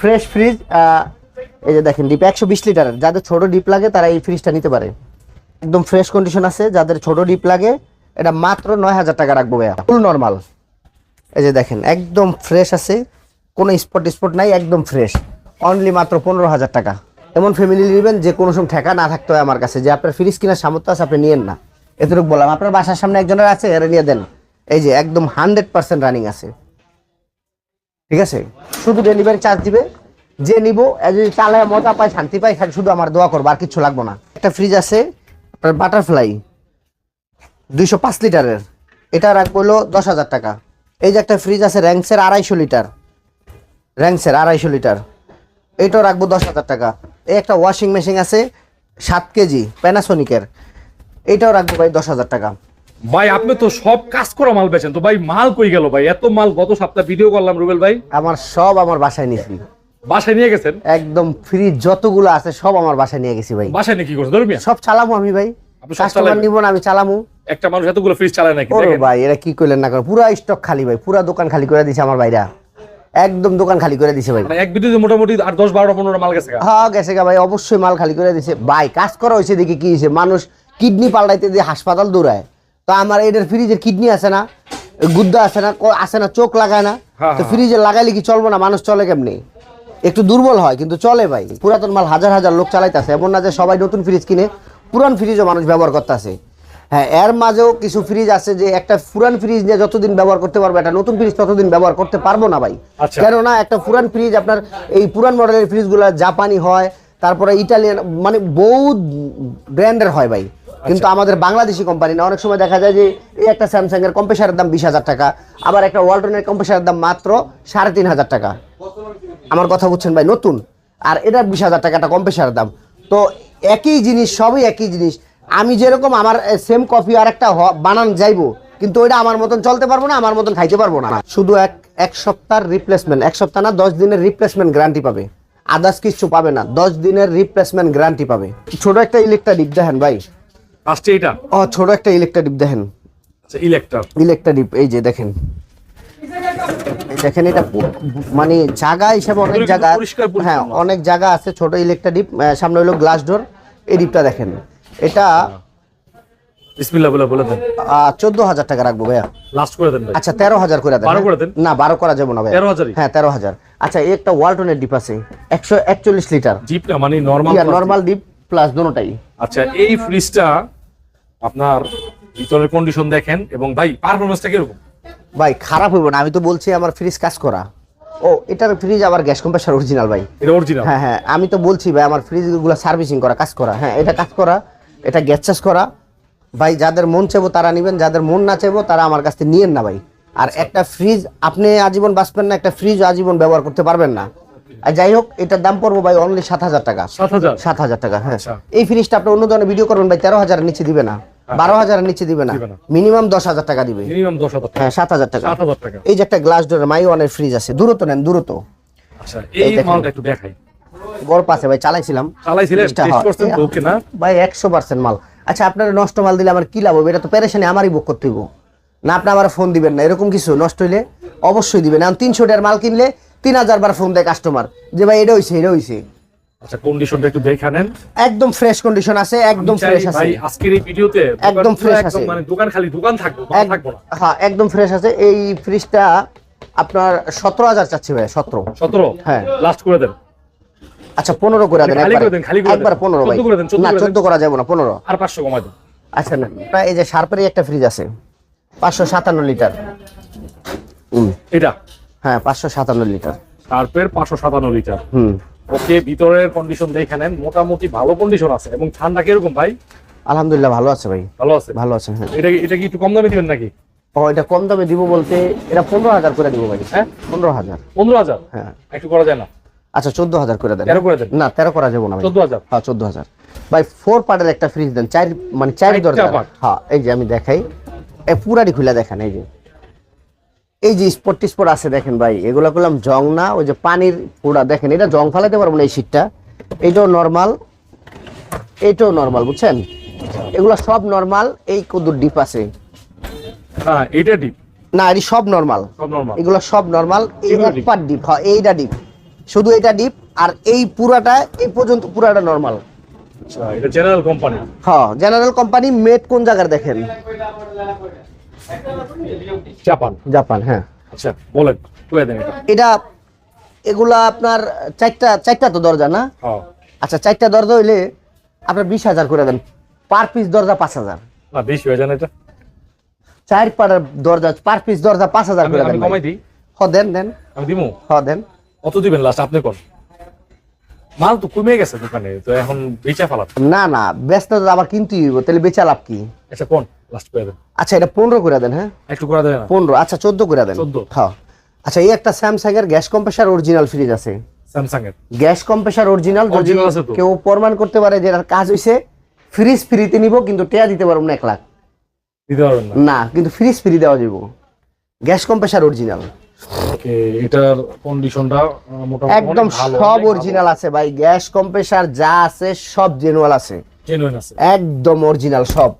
Fresh fridge এই যে দেখেন ডিপ একশো বিশ লিটারের। যাদের ছোট ডিপ লাগে, তারা এই ফ্রিজটা নিতে পারে। একদম ফ্রেশ কন্ডিশন আছে, যাদের ছোট ডিপ লাগে, এটা মাত্র নয় হাজার টাকা রাখব ভাইয়া। ফুল নর্মাল এই যে দেখেন, একদম ফ্রেশ আছে, কোনো স্পট স্পট নাই, একদম ফ্রেশ অনলি মাত্র পনেরো হাজার টাকা। এমন ফ্যামিলি নেবেন, যে কোনো সময় ঠেকা না থাকতে হয় আমার কাছে, যে আপনার ফ্রিজ কেনার সামর্থ্য আছে, আপনি নিয়েন না। এতটুকু বললাম, আপনার বাসার সামনে একজনের আছে, এরা নিয়ে দেন। এই যে, একদম হান্ড্রেড পার্সেন্ট রানিং আছে। ঠিক আছে? শুধু ডেলিভারি চার্জ দিবে, যে নিব যদি চালায় মজা পায়, শান্তি পায়, খালি শুধু আমার দোয়া করব, আর কিচ্ছু লাগবো না। একটা ফ্রিজ আছে, আপনার বাটারফ্লাই দুইশো পাঁচ লিটারের। এটা রাখব হলো দশ হাজার টাকা। এই যে একটা ফ্রিজ আছে র্যাঙ্কসের আড়াইশো লিটার। র্যাঙ্কসের আড়াইশো লিটার। এইটাও রাখব দশ হাজার টাকা। এই একটা ওয়াশিং মেশিন আছে, সাত কেজি প্যানাসোনিকের এইটাও রাখব ভাই দশ হাজার টাকা। ভাই আপনি তো সব কাজ করা মাল বেচেন। তো ভাই মাল কই গেল ভাই? এত মাল গত সপ্তাহে ভিডিও করলাম রুবেল ভাই। আমার সব আমার বাসায় নিয়েছি বাসায় নিয়ে গেছেন? একদম ফ্রিজ যতগুলো আছে সব আমার বাসায় নিয়ে গেছি ভাই। বাসায় নিয়ে কি করছেন? ধরবি সব চালামু আমি ভাই। কাস্টমার নিব না আমি চালামু। একটা মানুষ এতগুলো ফ্রিজ চালায় নাকি দেখেন। ভাই এরা কি করলেন না করে পুরা স্টক খালি ভাই পুরা দোকান খালি করে দিছে আমার ভাইরা। একদম দোকান খালি করে দিছে ভাই। মানে এক মোটামুটি আর দশ বারোটা পনেরো মাল গেছে। হ্যাঁ গেছে ভাই অবশ্যই মাল খালি করে দিছে। ভাই কাজ করা হয়েছে দেখি কি হয়েছে। মানুষ কিডনি পাল্টাইতে দিয়ে হাসপাতাল দৌড়ায়। তো আমার এদের ফ্রিজের কিডনি আছে না গুদ্দা আছে না আছে না চোখ লাগায় না তো। ফ্রিজে লাগাইলে কি চলবো না? মানুষ চলে কেমনি? একটু দুর্বল হয় কিন্তু চলে ভাই। পুরাতন মাল হাজার হাজার লোক চালাইতেছে। এমন না যে সবাই নতুন ফ্রিজ কিনে পুরান ফ্রিজও মানুষ ব্যবহার করতেছে। হ্যাঁ এর মাঝেও কিছু ফ্রিজ আছে যে একটা পুরান ফ্রিজ নিয়ে যতদিন ব্যবহার করতে পারব একটা নতুন ফ্রিজ ততদিন ব্যবহার করতে পারব না ভাই। আচ্ছা। কেননা একটা পুরান ফ্রিজ আপনার এই পুরান মডেলের ফ্রিজগুলো জাপানি হয় তারপরে ইটালিয়ান মানে বহুত ব্র্যান্ডের হয় ভাই। কিন্তু আমাদের বাংলাদেশি কোম্পানি না অনেক সময় দেখা যায় যে এই একটা স্যামসাং এর কম্প্রেসারের দাম বিশ হাজার টাকা আবার একটা ওয়ালটনের কম্প্রেসারের দাম মাত্র সাড়ে তিন হাজার টাকা। আমার কথা বুঝছেন ভাই নতুন। আর এটার বিশ হাজার টাকা একটা কম্প্রেসারের দাম। তো একই জিনিস সবই একই জিনিস। আমি যেরকম আমার সেম কপি আর একটা বানান যাইবো কিন্তু ওইটা আমার মতন চলতে পারব না আমার মতন খাইতে পারব না। শুধু এক এক সপ্তাহের রিপ্লেসমেন্ট এক সপ্তাহ না দশ দিনের রিপ্লেসমেন্ট গ্যারান্টি পাবে। আদার্স কিছু পাবে না দশ দিনের রিপ্লেসমেন্ট গ্যারান্টি পাবে। ছোট একটা ইলেকট্রা ডিপ দেখেন ভাই ফার্স্টে এটা ও ছোট একটা ইলেকট্রা ডিপ দেখেন। আচ্ছা ইলেকট্রা ইলেকট্রা ডিপ এই যে দেখেন। দেখেন এটা মানে জায়গা হিসাবে অনেক জায়গা হ্যাঁ অনেক জায়গা আছে ছোট ইলেকট্রা ডিপ সামনে হলো গ্লাস ডোর এই ডিপটা দেখেন। এটা বিসমিল্লাহ বলে বলে দেন। চোদ্দ হাজার টাকা রাখব ভাইয়া। লাস্ট করে দেন আচ্ছা তেরো হাজার করে দেন। বারো করে দেন? না বারো করা যাবে না ভাই 13,000 হ্যাঁ তেরো হাজার। আচ্ছা এই একটা ওয়ালটনের ডিপ আছে একশো একচল্লিশ লিটার। জিপটা মানে নরমাল নর্মাল ডিপ প্লাস দোনোটাই আচ্ছা এই ফ্রিজটা আপনার ভিতরের কন্ডিশন দেখেন এবং ভাই পারফরমেন্সটা কীরকম? ভাই খারাপ হইব না আমি তো বলছি আমার ফ্রিজ কাজ করা। ও এটার ফ্রিজ আবার গ্যাস কম্প্রেসার অরিজিনাল ভাই। এটা অরিজিনাল হ্যাঁ হ্যাঁ আমি তো বলছি ভাই আমার ফ্রিজগুলো সার্ভিসিং করা কাজ করা। হ্যাঁ এটা কাজ করা এটা গ্যাস চাষ করা। ভাই যাদের মন চাইব তারা নেবেন যাদের মন না চাইব তারা আমার কাছ থেকে নিয়েন না ভাই। আর একটা ফ্রিজ আপনি আজীবন বাঁচবেন না একটা ফ্রিজ আজীবন ব্যবহার করতে পারবেন না। আর যাই হোক এটার দাম পড়ব ভাই অনলি সাত হাজার টাকা। সাত হাজার? টাকা হ্যাঁ। আচ্ছা। এই ফ্রিজটা আপনি অন্য ধরনের ভিডিও করবেন ভাই তেরো হাজারের নিচে দিবে না। বারো হাজারের নিচে দিবে না। মিনিমাম দশ হাজার টাকা দিবে। হ্যাঁ সাত হাজার টাকা। এই যে একটা গ্লাস ডোরের মাই ওয়ানের ফ্রিজ আছে দূরত্ব নেন দূরত্ব আচ্ছা গড় পাশে ভাই চালাইছিলাম। হয়। ভাই একশো পার্সেন্ট মাল। আচ্ছা আপনার নষ্ট মাল দিলে আমার কি লাভ হবে? এটা তো পেরেশানি আমারই বুক করতে না আপনি আমার ফোন দিবেন না এরকম কিছু নষ্ট হইলে অবশ্যই দিবেন। এখন তিনশো টাকার মাল কিনলে তিন হাজার বার ফোন দেয় কাস্টমার যে ভাই এটা হইছে এটা হইছে। আচ্ছা কন্ডিশনটা একটু দেখে নেন একদম ফ্রেশ কন্ডিশন আছে একদম ফ্রেশ আছে। ভাই আজকের এই ভিডিওতে একদম দোকান পুরো fresh একদম আছে। মানে দোকান খালি দোকান থাকব থাকব না। হ্যাঁ একদম ফ্রেশ আছে। এই ফ্রিজটা আপনার সতেরো হাজার চাচ্ছি ভাই সতেরো। সতেরো? হ্যাঁ। লাস্ট করে দেন। আচ্ছা পনেরো করে দেন একবারে। দেন। একবার পনেরো ভাই। 14 করে দেন, 14 না চোদ্দ করা যাবে না পনেরো। আর পাঁচশো দেন। আচ্ছা না এই যে শার্পেরই একটা ফ্রিজ আছে। পাঁচশো সাতান্ন লিটার। এটা। হ্যাঁ পাঁচশো সাতান্ন লিটার। শার্পের পাঁচশো সাতান্ন লিটার। হুম। ওকে ভিতরের কন্ডিশন দেখে নেন। মোটামুটি ভালো কন্ডিশন আছে। এবং ঠান্ডা কীরকম ভাই? আলহামদুলিল্লাহ ভালো আছে ভাই। ভালো আছে? ভালো আছে হ্যাঁ। এটা এটা কি একটু কম দামে দিবেন নাকি? ও এটা কম দামে দিব বলতে এটা পনেরো হাজার করে দিব ভাই। হ্যাঁ? পনেরো হাজার। পনেরো হাজার? হ্যাঁ। একটু করা যায় না? আচ্ছা চোদ্দ হাজার করে দেন। তেরো করে দেন? না তেরো করা যাব না চোদ্দ হাজার? হ্যাঁ চোদ্দ হাজার। ভাই ফোর পার্টের একটা ফ্রিজ দেন। চার মানে চার দরজা। হ্যাঁ এই যে আমি দেখাই। পুরাটি খুলে দেখেন এই যে। এই যে স্পট টিস্পট আছে দেখেন ভাই এগুলো করলাম জং না ওই যে পানির পুরা দেখেন এটা জং ফালাতে পারব না এই শীতটা। এইটাও নর্মাল এইটাও নর্মাল বুঝছেন? এগুলো সব নর্মাল এই কদুর ডিপ আছে। হ্যাঁ এটা ডিপ না এটি সব নর্মাল সব নর্মাল এগুলো সব নর্মাল এই এগুলো এক deep? ডিপ হ্যাঁ এইটা ডিপ শুধু এটা ডিপ আর এই পুরাটা এই পর্যন্ত পুরাটা নর্মাল এটা জেনারেল কোম্পানি হ্যাঁ জেনারেল কোম্পানি মেড কোন জায়গার দেখেন? জাপান জাপান হ্যাঁ। আচ্ছা বলেন কয়ে দেন এটা। এটা এগুলা আপনার চারটা চারটা তো দরজা না? হ্যাঁ আচ্ছা চারটা দরজা হইলে আপনার বিশ হাজার করে দেন। পার পিস দরজা পাঁচ হাজার। বেশি হয়ে যান এটা। চার পাড়ার দরজা পার পিস দরজা পাঁচ হাজার করে আমি দেন কমাই দিই। হ দেন দেন। আমি দিমু? হ দেন। কত দিবেন লাস্ট আপনি কোন? মাল তো কমে গেছে দোকানে তো এখন বেচা ফেলাত না না ব্যস্ত তো আবার কিনতেই হইব তাহলে বেচা লাভ কি? আচ্ছা কোন? লাস্ট করে দেন। আচ্ছা এটা পনেরো করে দেন হ্যাঁ? একটু করে দেন পনেরো আচ্ছা চোদ্দ করে দেন। 14 হ্যাঁ। আচ্ছা এই একটা স্যামসাং এর গ্যাস কম্প্রেসার অরিজিনাল ফ্রিজ আছে। স্যামসাং এর। Gas compressor original? কেউ প্রমাণ করতে পারে যে কাজ হইছে ফ্রিজ ফ্রিতে নিব কিন্তু টেয়া দিতে পারব না এক লাখ। দিতে পারবেন না? না কিন্তু ফ্রিজ ফ্রি দেওয়া যাব গ্যাস কম্প্রেসার অরিজিনাল এটার কন্ডিশনটা মোটামুটি একদম সব অরিজিনাল আছে ভাই। গ্যাস কম্প্রেসার যা আছে সব জেনুয়াল আছে। একদম অরিজিনাল সব।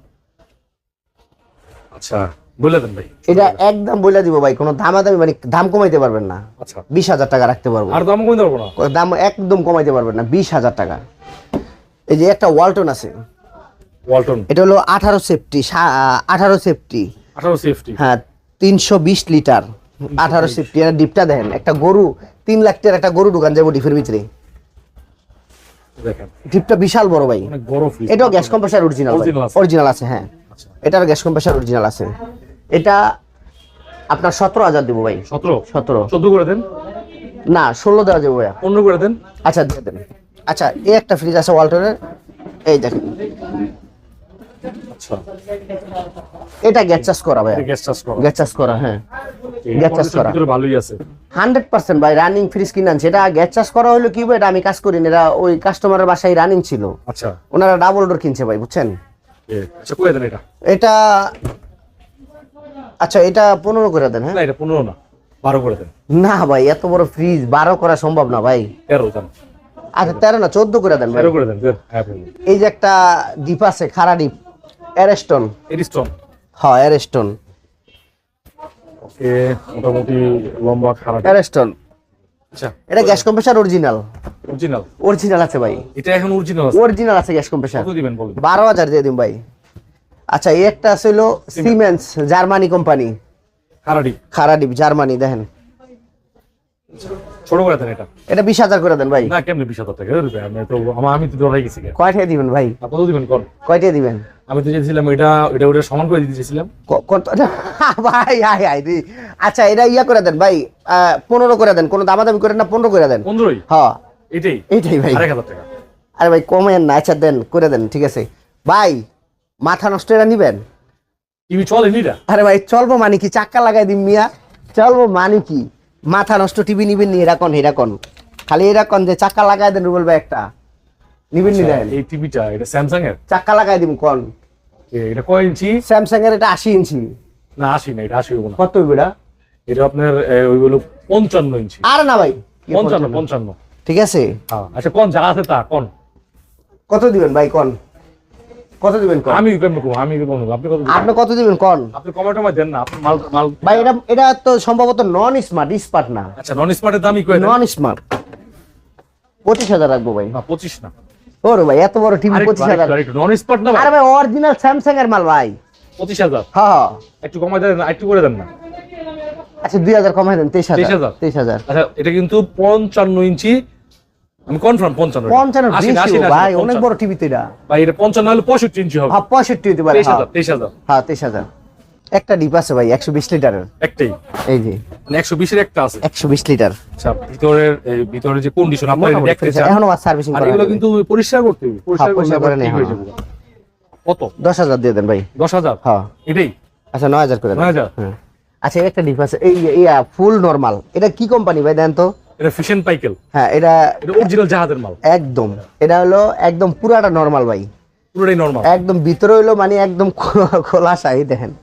আচ্ছা বলে দেন ভাই। এটা একদম বলে দিব ভাই কোনো দামাদামি মানে দাম কমাইতে পারবেন না। আচ্ছা। বিশ হাজার টাকা রাখতে পারব। আর দাম কমে দেবো না? দাম একদম কমাইতে পারবেন না বিশ হাজার টাকা। এই যে একটা ওয়ালটন আছে। ওয়ালটন এটা হলো আঠারো সেফটি আঠারো সেফটি আঠারো সেফটি হ্যাঁ তিনশো বিশ লিটার। আঠারো সেফটি এটা ডিপটা দেখেন একটা গরু তিন লাখ টাকার একটা গরু ঢুকান যাব ডিপের ভিতরে। ডিপটা বিশাল বড় ভাই। এটাও গ্যাস কম্প্রেসার অরিজিনাল অরিজিনাল আছে হ্যাঁ। এটার গ্যাস কম্প্রেসার অরিজিনাল আছে। এটা আপনার সতেরো হাজার দেবো ভাই। সতেরো? সতেরো। চোদ্দ করে দেন। না ষোলো দেওয়া যাব ভাইয়া। পনেরো করে দেন। আচ্ছা দিয়ে দেন। আচ্ছা এই একটা ফ্রিজ আছে ওয়ালটনের। এই দেখেন। আচ্ছা। এটা গ্যাস চার্জ করা ভাইয়া। গ্যাস চার্জ করা। গ্যাস চার্জ করা হ্যাঁ। গ্যাস চার্জ করা। ভালোই আছে। হান্ড্রেড পার্সেন্ট ভাই রানিং ফ্রিজ কিনে আনছে। এটা গ্যাস চার্জ করা হলো কি ভাই, এটা আমি কাজ করিনি। এটা ওই কাস্টমারের বাসায় রানিং ছিল। আচ্ছা। ওনারা ডাবল ডোর কিনছে ভাই বুঝছেন? করে এটা? এটা আচ্ছা এটা পনেরো করে দেন হ্যাঁ? এটা পনেরো না বারো করে দেন। না ভাই এত বড় ফ্রিজ বারো করা সম্ভব না ভাই। তেরো আচ্ছা তেরো না চোদ্দ করে দেন তেরো করে দেন দেন হ্যাঁ এই যে একটা ডিপ আছে খারা ডিপ অ্যারেস্টন এরিস্টন হ্যাঁ অ্যারেস্টন মোটামুটি লম্বা অ্যারেস্টন আচ্ছা। এটা gas compressor original original original আছে ভাই। এটা এখন অরিজিনাল আছে। অরিজিনাল আছে গ্যাস কম্প্রেসার কত দিবেন বলুন? বারো হাজার দিয়ে দিন ভাই। আচ্ছা এই একটা আছে হলো সিমেন্স জার্মানি কোম্পানি খারাডি। খারা ডিপ জার্মানি দেখেন ছোট করে দেন এটা। এটা বিশ হাজার করে দেন ভাই। না কেমনে বিশ হাজার টাকা? রুপে আমি তো আমি তো ধরাই গেছি। কয়টা দিবেন ভাই? কত দিবেন কোন। কয়টা দিবেন? আমি তো চেয়েছিলাম এটা এটা ওটা সমান করে দিতে চেয়েছিলাম। ভাই হাই হাই রে। আচ্ছা এটা ইয়া করে দেন ভাই পনেরো করে দেন কোনো দামাদামি করেন না পনেরো করে দেন। পনেরোই? হ্যাঁ। এটাই? এইটাই ভাই। হাজার টাকা। আরে ভাই কমেন না আচ্ছা দেন করে দেন ঠিক আছে। ভাই মাথা নষ্ট এটা নিবেন? টিভি চলে নিটা আরে ভাই চলবো মানে কি? চাক্কা লাগাই দিন মিয়া। চলবো মানে কি? মাথা নষ্ট টিভি নিবেন নি এরকম এরকম। খালি এরকম যে চাক্কা লাগাই দেন রুবেল ভাই একটা। নিবেন নি দেন। এই টিভিটা এটা স্যামসাং এর? চাক্কা লাগাই দিন কোন? এ, এটা কয় ইঞ্চি? স্যামসাং এর এটা আশি ইঞ্চি। না আশি না এটা আশি হইব না। কত হইব এটা? এটা আপনার ওই হলো পঞ্চান্ন ইঞ্চি। আর না ভাই পঞ্চান্ন পঞ্চান্ন? ঠিক আছে। হ্যাঁ আচ্ছা কোন যা আছে তা কোন? কত দিবেন ভাই কোন? কত দিবেন কোন? আমি কেমন কম আমি কম? আপনি কত দিবেন? আপনি কত দিবেন কোন? আপনি কমাই টমাই দেন না আপনি মাল মাল ভাই এটা এটা তো সম্ভবত নন স্মার্ট স্মার্ট না। আচ্ছা নন স্মার্টের দামই কয়ে নন স্মার্ট পঁচিশ হাজার রাখব ভাই। না পঁচিশ না। ওর ভাই এত বড় টিভি পঁচিশ হাজার। নন স্মার্ট না? আরে ভাই অরিজিনাল স্যামসাং এর মাল ভাই। পঁচিশ হাজার? হ্যাঁ একটু কমাই দেন একটু করে দেন না। আচ্ছা দুই হাজার কমাই দেন তেইশ হাজার। 23,000 তেইশ হাজার। আচ্ছা এটা কিন্তু পঞ্চান্ন ইঞ্চি আমি কনফার্ম পঞ্চান্ন পঞ্চান্ন ভাই অনেক বড় টিভি তো এটা। ভাই এটা পঞ্চান্ন হলে পঁয়ষট্টি ইঞ্চি হবে। হ্যাঁ পঁয়ষট্টি হতে পারে তেইশ হ্যাঁ। হাজার তেইশ হাজার। হ্যাঁ তেইশ হাজার। একটা ডিপ আছে ভাই একশো বিশ লিটারের। একটাই? এই যে। মানে একশো বিশের একটা আছে? একশো বিশ লিটার। আচ্ছা ভিতরের এই ভিতরের যে কন্ডিশন আপনার দেখতে চান। এখনও আর সার্ভিসিং করা এগুলো কিন্তু পরিষ্কার করতে হবে। পরিষ্কার পরিষ্কার করলে করে ঠিক হয়ে যাবে? কত? দশ হাজার দিয়ে দেন ভাই। দশ হাজার? হ্যাঁ। এটাই? আচ্ছা নয় হাজার করে দেন। নয় হাজার? হ্যাঁ। আচ্ছা একটা ডিপ আছে। এই ইয়া ফুল নর্মাল এটা কি কোম্পানি ভাই দেন তো? এটা ফিশন পাইকেল হ্যাঁ এটা এটা অরিজিনাল জাহাজের মাল। একদম। এটা হলো একদম পুরাটা নর্মাল ভাই। পুরোটাই নর্মাল একদম ভিতরে হইল মানে একদম খোলা- খোলা সাই দেখেন।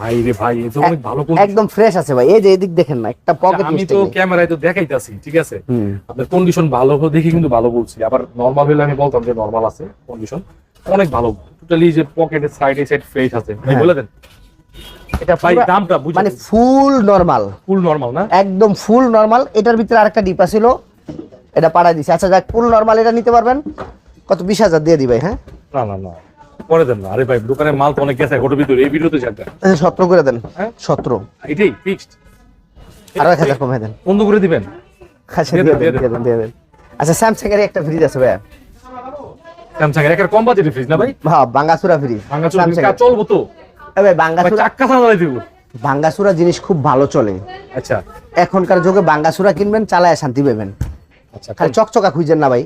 ভাই রে ভাই এ তো অনেক ভালো একদম ফ্রেশ আছে ভাই এই যে এদিক দেখেন না একটা পকেট আমি তো ক্যামেরায় তো দেখাইতাছি ঠিক আছে? আপনার কন্ডিশন ভালো হলে কিন্তু ভালো বলছি। আবার নর্মাল হলে আমি বলতাম যে নর্মাল আছে কন্ডিশন অনেক ভালো টোটালি যে পকেটের সাইডে সাইড ফ্রেশ আছে। ভাই। বলে দেন। এটা ভাই দামটা বুঝে মানে ফুল নরমাল ফুল নরমাল না? একদম ফুল নরমাল এটার ভিতরে আরেকটা ডিপা ছিল এটা পাড়া দিছে। আচ্ছা যাক ফুল নরমাল এটা নিতে পারবেন। কত? বিশ হাজার দিয়ে দিবে হ্যাঁ? না না না। পরে দেন না। আরে ভাই দোকানে মাল তো অনেক গেছে ভিতরে এই ভিডিওতে যাবে আচ্ছা, সতেরো করে দেন। হ্যাঁ? সতেরো। এটাই ফিক্সড আরও এক হাজার কমে দেন। বন্ধ করে দিবেন। আচ্ছা দিয়ে দিয়ে দেন, দিয়ে দেন। দিয়ে দেন। আচ্ছা স্যামসাং এর একটা ফ্রিজ আছে ভাইয়া। স্যামসাং এর একটা কম বাজেটের ফ্রিজ না ভাই? হ্যাঁ বাঙ্গাসুরা ফ্রিজ ভাঙাচোরা কাজ চলবো তো? ভাই ভাই বাঙ্গাসুরা চাক্কা সামলাই দিব। বাঙ্গাসুরা জিনিস খুব ভালো চলে। আচ্ছা। এখনকার যুগে বাঙ্গাসুরা কিনবেন চালায় শান্তি পাবেন। আচ্ছা খালি চকচকা খুঁজেন না ভাই।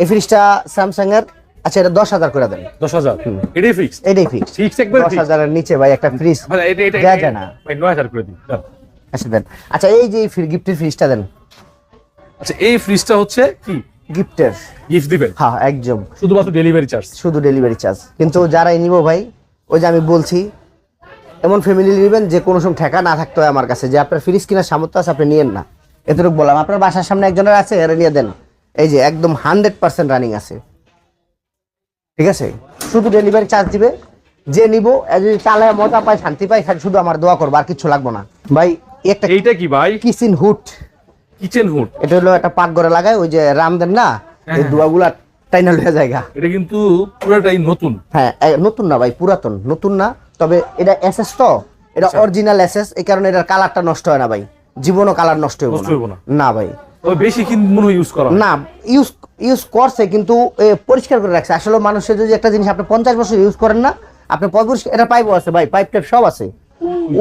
এই ফ্রিজটা স্যামসাং এর। আচ্ছা এটা দশ হাজার করে দেন। দশ হাজার? এটাই ফিক্সড এটাই ফিক্স ফিক্স একবার দশ হাজারের নিচে ভাই একটা ফ্রিজ এটা এটা দেয়া যায় না। ভাই নয় হাজার করে দিন দেন। আচ্ছা দেন। আচ্ছা এই যে গিফটের ফ্রিজটা দেন। আচ্ছা এই ফ্রিজটা হচ্ছে কি? গিফটের। গিফট দিবেন? হ্যাঁ একদম। শুধুমাত্র ডেলিভারি চার্জ শুধু ডেলিভারি চার্জ কিন্তু যারাই নিব ভাই ওই যে আমি বলছি এমন ফ্যামিলি নেবেন যে কোনো সময় ঠেকা না থাকতে হয় আমার কাছে যে আপনার ফ্রিজ কেনার সামর্থ্য আছে আপনি নিয়েন না। এতটুকু বললাম। আপনার বাসার সামনে একজনের আছে এরা নিয়ে দেন। এই যে একদম হান্ড্রেড পার্সেন্ট রানিং আছে। ঠিক আছে? শুধু ডেলিভারি চার্জ দিবে যে নিব যদি চালায় মজা পায় শান্তি পায় খালি শুধু আমার দোয়া করব আর কিছু লাগবো না। ভাই একটা এইটা কি ভাই? কিচেন হুড কিচেন হুড এটা হলো একটা পাকঘরে লাগায় ওই যে রাম দেন না এই হ্যাঁ। দুয়াগুলা টাইনা লয়ে জায়গা। এটা কিন্তু পুরোটাই নতুন। হ্যাঁ নতুন না ভাই পুরাতন। নতুন না তবে এটা এসএস তো এটা আচ্ছা। অরিজিনাল এসএস এই কারণে এটার কালারটা নষ্ট হয় না ভাই। জীবনও কালার নষ্ট হইবো না। ভাই। বেশি কিন্তু মনে ইউজ করা না ইউজ ইউজ করছে কিন্তু পরিষ্কার করে রাখছে। আসলে মানুষের যদি একটা জিনিস আপনি পঞ্চাশ বছর ইউজ করেন না আপনি পরিষ্কার এটা পাইপও আছে ভাই পাইপ টেপ সব আছে।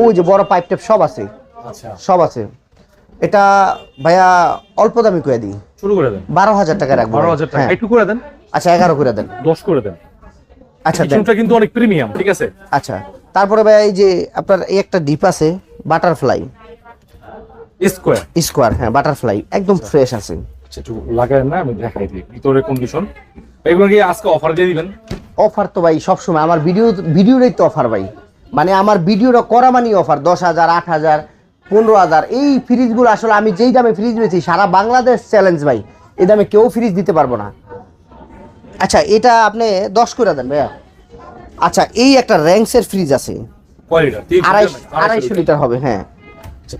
ওই যে বড় পাইপ টেপ সব আছে। আচ্ছা। সব আছে। এটা ভাইয়া অল্প দামি করে দিই। শুরু করে দেন। বারো হাজার টাকা রাখব বারো হাজার টাকা। হ্যাঁ। একটু করে দেন। আচ্ছা এগারো করে দেন। দশ করে দেন। আচ্ছা কিন্তু অনেক প্রিমিয়াম ঠিক আছে? আচ্ছা। তারপরে ভাই এই যে আপনার এই একটা ডিপ আছে বাটারফ্লাই স্কোয়ার স্কোয়ার হ্যাঁ বাটারফ্লাই একদম ফ্রেশ আছে। আচ্ছা একটু লাগায় না আমি দেখাই দিই। ভিতরে কন্ডিশন এগুলো কি আজকে অফার দিয়ে দিবেন? অফার তো ভাই সবসময় আমার ভিডিও ভিডিওরই তো অফার ভাই। মানে আমার ভিডিওটা করা মানেই অফার দশ হাজার আট হাজার পনেরো হাজার। এই ফ্রিজগুলো আসলে আমি যেই দামে ফ্রিজ বেছি সারা বাংলাদেশ চ্যালেঞ্জ ভাই। এই দামে কেউ ফ্রিজ দিতে পারব না। আচ্ছা এটা আপনি দশ করে দেন ভাইয়া। আচ্ছা এই একটা র্যাঙ্কসের ফ্রিজ আছে। আড়াইশো লিটার হবে হ্যাঁ। আচ্ছা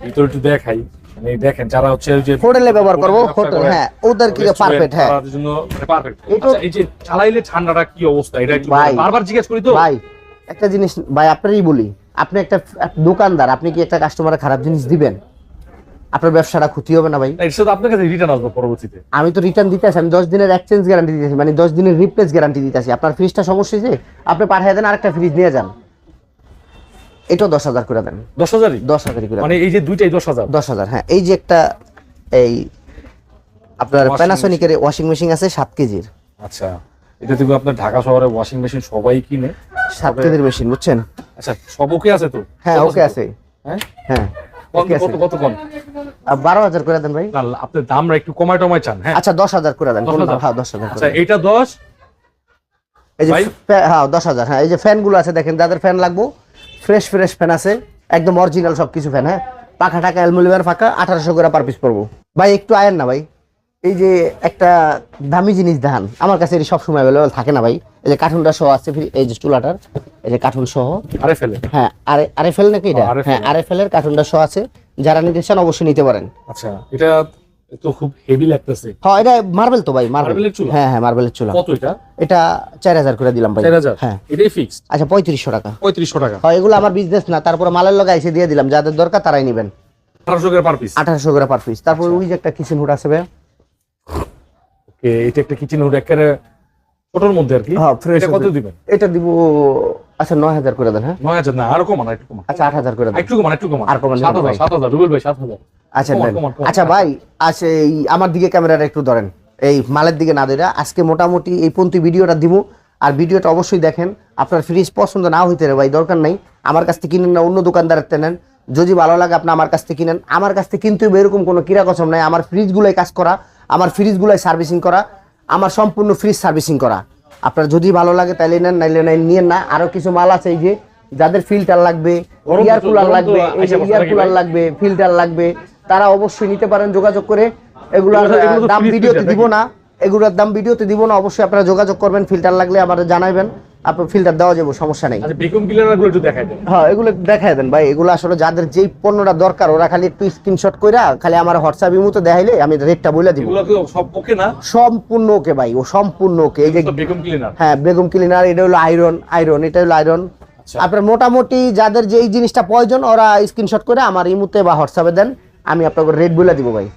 ভিতরে একটু দেখাই। মানে দেখেন যারা হচ্ছে যে হোটেলে ব্যবহার করব হোটেল হ্যাঁ ওদের কি পারফেক্ট হ্যাঁ। তাদের জন্য পারফেক্ট এই যে চালাইলে ঠান্ডাটা কি অবস্থা? এটা একটু বারবার জিজ্ঞেস করি তো। ভাই একটা জিনিস ভাই আপনারই বলি আপনি একটা দোকানদার আপনি কি একটা কাস্টমারের খারাপ জিনিস দিবেন? আপনার ব্যবসাটা ক্ষতি হবে না ভাই? আপনার কাছে রিটার্ন আসবে পরবর্তীতে। আমি তো রিটার্ন দিতে আসি আমি দশ দিনের এক্সচেঞ্জ গ্যারান্টি দিতেছি মানে দশ দিনের রিপ্লেস গ্যারান্টি দিতে আসি। আপনার ফ্রিজটা সমস্যা হয়েছে? আপনি পাঠিয়ে দেন আরেকটা ফ্রিজ নিয়ে যান। এটাও দশ হাজার করে দেন। দশ হাজারই? দশ হাজারই করে মানে এই যে দুইটাই দশ হাজার? দশ হাজার হ্যাঁ। এই যে একটা এই আপনার প্যানাসোনিকের ওয়াশিং মেশিন আছে সাত কেজির। আচ্ছা। এটা থেকে আপনার ঢাকা শহরে ওয়াশিং মেশিন সবাই কিনে। সাত কেজির মেশিন বুঝছেন? আচ্ছা সব ওকে আছে তো? হ্যাঁ ওকে আছে হ্যাঁ? হ্যাঁ কত কত কম? আর বারো হাজার করে দেন ভাই। না আপনার দামরা একটু কমায় টমায় চান হ্যাঁ। আচ্ছা দশ হাজার করে দেন 10,000 হ্যাঁ দশ হাজার আচ্ছা এটা দশ? এই যে? হ্যাঁ দশ হাজার হ্যাঁ। এই যে ফ্যানগুলো আছে দেখেন যাদের ফ্যান লাগবো ফ্রেশ ফ্রেশ ফ্যান আছে। একদম অরিজিনাল সব কিছু ফ্যান হ্যাঁ? পাখা টাকা অ্যালমুলিয়ার ফাঁকা আঠারোশো করে পার পিস পড়ব। ভাই একটু আয়েন না ভাই। এই যে একটা দামি জিনিস দেখান। আমার কাছে এটি সবসময় অ্যাভেলেবেল থাকে না ভাই। এই যে কার্টুনটা সহ আছে এই যে চুলাটার এই যে কার্টুন সহ। আরে ফেলে হ্যাঁ আরে আরে ফেল নাকি এটা? হ্যাঁ আরে ফেলের কার্টুনটা সহ আছে। যারা নিতে চান অবশ্যই নিতে পারেন। আচ্ছা এটা তো খুব হেভি লাগতেছে। হ্যাঁ এটা মার্বেল তো ভাই মার্বেল মার্বেলের চুলা? হ্যাঁ হ্যাঁ মার্বেলের চুলা। কত এটা? এটা চার হাজার করে দিলাম ভাই। চার হাজার? হ্যাঁ। এটাই ফিক্সড আচ্ছা পঁয়ত্রিশশো টাকা। পঁয়ত্রিশশো টাকা। হয় এগুলো আমার বিজনেস না তারপরে মালের লগে এসে দিয়ে দিলাম যাদের দরকার তারাই নেবেন। আঠারোশো করে পার পিস আঠারোশো করে পার পিস তারপর ওই যে একটা কিচেন হুড আছে ভাই। ওকে এটা একটা কিচেন হুড একেবারে ছোটর মধ্যে আর কি। হ্যাঁ, এটা কত। দিবেন? এটা দিব আচ্ছা নয় হাজার করে দেন হ্যাঁ? নয় হাজার না আরও কমান একটু কমান। আচ্ছা আট হাজার করে দেন। একটু কমান একটু কমান। আর কমান সাত হাজার। সাত হাজার রুবেল ভাই সাত হাজার। আচ্ছা। আচ্ছা ভাই আচ্ছা এই আমার দিকে ক্যামেরাটা একটু ধরেন। এই মালের দিকে না ধরে আজকে মোটামুটি এই পন্থী ভিডিওটা দিব। আর ভিডিওটা অবশ্যই দেখেন আপনার ফ্রিজ পছন্দ না হইতে রে ভাই দরকার নাই। আমার কাছ থেকে কিনেন না অন্য দোকানদারের নেন। যদি ভালো লাগে আপনি আমার কাছ থেকে কিনেন। আমার কাছ থেকে কিন্তু এরকম কোনো কিরা কসম নাই। আমার ফ্রিজগুলোই কাজ করা আমার ফ্রিজগুলোই সার্ভিসিং করা আমার সম্পূর্ণ ফ্রিজ সার্ভিসিং করা। আপনার যদি ভালো লাগে তাইলে নেন নাইলে নাই নিয়ে না। আরও কিছু মাল আছে এই যে যাদের ফিল্টার লাগবে এয়ার কুলার লাগবে এয়ার কুলার লাগবে ফিল্টার লাগবে তারা অবশ্যই নিতে পারেন যোগাযোগ করে। এগুলোর দাম ভিডিওতে দিব না। এগুলোর দাম ভিডিওতে দিব না অবশ্যই আপনারা যোগাযোগ করবেন ফিল্টার লাগলে আমাদের জানাবেন আপনার ফিল্টার দেওয়া যাবে সমস্যা নেই। আচ্ছা একটু দেখাই দেন। হ্যাঁ এগুলো দেখাই দেন ভাই। এগুলো আসলে যাদের যেই পণ্যটা দরকার ওরা খালি একটু স্ক্রিনশট কইরা খালি আমার হোয়াটসঅ্যাপ মতো দেখাইলে আমি রেটটা বলে দিব। এগুলো সব ওকে না? সম্পূর্ণ ওকে ভাই ও সম্পূর্ণ ওকে এই যে ক্লিনার হ্যাঁ বেগম ক্লিনার এটা হলো আয়রন আয়রন এটা হলো আয়রন আচ্ছা। আপনার মোটামুটি যাদের যে এই জিনিসটা প্রয়োজন ওরা স্ক্রিনশট করে আমার ইমুতে বা হোয়াটসঅ্যাপে দেন আমি আপনাকে রেট বলে দিব ভাই।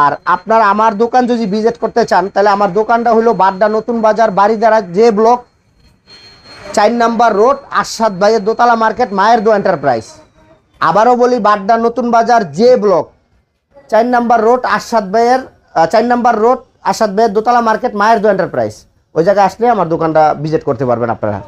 আর আপনার আমার দোকান যদি ভিজিট করতে চান তাহলে আমার দোকানটা হলো বাড্ডা নতুন বাজার বাড়িদারা যে ব্লক চার নাম্বার রোড আশাদ ভাইয়ের দোতলা মার্কেট, মায়ের দো এন্টারপ্রাইজ আবারও বলি বাড্ডা নতুন বাজার জে ব্লক। চার নাম্বার রোড আশাদ ভাইয়ের চার নাম্বার রোড আশাদ ভাইয়ের দোতলা মার্কেট, মায়ের দো এন্টারপ্রাইজ ওই জায়গায় আসলে আমার দোকানটা ভিজিট করতে পারবেন আপনারা।